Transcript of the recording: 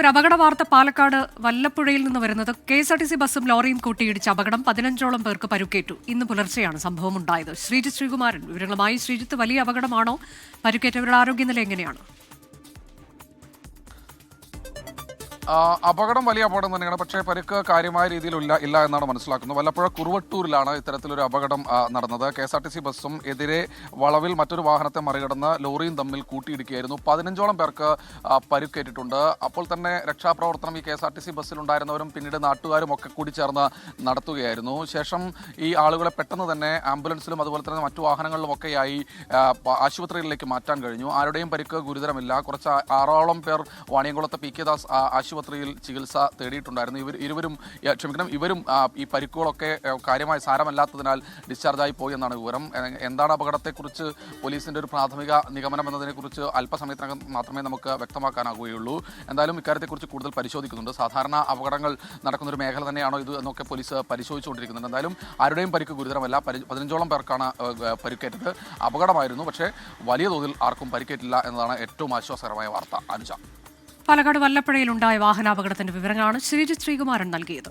ഒരു അപകട വാർത്ത പാലക്കാട് വല്ലപ്പുഴയിൽ നിന്ന് വരുന്നത് K S R T C ബസ്സും ലോറിയും കൂട്ടിയിടിച്ച അപകടം പതിനഞ്ചോളം പേർക്ക് പരുക്കേറ്റു. ഇന്ന് പുലർച്ചെയാണ് സംഭവം ഉണ്ടായത് ശ്രീജിത്ത് ശ്രീകുമാരൻ വിവരങ്ങളുമായി ശ്രീജിത്ത് വലിയ അപകടമാണോ? പരുക്കേറ്റവരുടെ ആരോഗ്യനില എങ്ങനെയാണ്? അപകടം വലിയ അപകടം തന്നെയാണ്. പക്ഷേ പരിക്ക് കാര്യമായ രീതിയിലില്ല ഇല്ല എന്നാണ് മനസ്സിലാക്കുന്നത്. വല്ലപ്പുഴ കുറുവട്ടൂരിലാണ് ഇത്തരത്തിലൊരു അപകടം നടന്നത്. K S R T C ബസ്സും എതിരെ വളവിൽ മറ്റൊരു വാഹനത്തെ മറികടന്ന് ലോറിയും തമ്മിൽ കൂട്ടിയിടിക്കുകയായിരുന്നു. പതിനഞ്ചോളം പേർക്ക് പരുക്കേറ്റിട്ടുണ്ട്. അപ്പോൾ തന്നെ രക്ഷാപ്രവർത്തനം ഈ K S R T C ബസ്സിലുണ്ടായിരുന്നവരും പിന്നീട് നാട്ടുകാരും ഒക്കെ കൂടി ചേർന്ന് നടത്തുകയായിരുന്നു. ശേഷം ഈ ആളുകളെ പെട്ടെന്ന് തന്നെ ആംബുലൻസിലും അതുപോലെ തന്നെ മറ്റു വാഹനങ്ങളിലും ഒക്കെയായി ആശുപത്രികളിലേക്ക് മാറ്റാൻ കഴിഞ്ഞു. ആരുടെയും പരിക്ക് ഗുരുതരമില്ല. കുറച്ച് ആറോളം പേർ വാണിയംകുളത്തെ പി കെ ദാസ് ആ, ആശുപത്രിയിൽ ചികിത്സ തേടിയിട്ടുണ്ടായിരുന്നു. ഇവർ ഇരുവരും ക്ഷമിക്കണം ഇവരും ഈ പരിക്കുകളൊക്കെ കാര്യമായി സാരമല്ലാത്തതിനാൽ ഡിസ്ചാർജായി പോയി എന്നാണ് വിവരം. എന്താണ് അപകടത്തെക്കുറിച്ച് പോലീസിന്റെ ഒരു പ്രാഥമിക നിഗമനം എന്നതിനെക്കുറിച്ച് അല്പസമയത്തിനകം മാത്രമേ നമുക്ക് വ്യക്തമാക്കാനാകുകയുള്ളൂ. എന്തായാലും ഇക്കാര്യത്തെക്കുറിച്ച് കൂടുതൽ പരിശോധിക്കുന്നുണ്ട്. സാധാരണ അപകടങ്ങൾ നടക്കുന്നൊരു മേഖല തന്നെയാണോ ഇത് എന്നൊക്കെ പോലീസ് പരിശോധിച്ചുകൊണ്ടിരിക്കുന്നുണ്ട്. എന്തായാലും ആരുടെയും പരിക്ക് ഗുരുതരമല്ല. പതിനഞ്ചോളം പേർക്കാണ് പരിക്കേറ്റത്. അപകടമായിരുന്നു. പക്ഷേ വലിയ തോതിൽ ആർക്കും പരിക്കേറ്റില്ല എന്നതാണ് ഏറ്റവും ആശ്വാസകരമായ വാർത്ത. അനുജ. പാലക്കാട് വല്ലപ്പുഴയിലുണ്ടായ വാഹനാപകടത്തിന്റെ വിവരങ്ങളാണ് ശ്രീജിത് ശ്രീകുമാരൻ നൽകിയത്.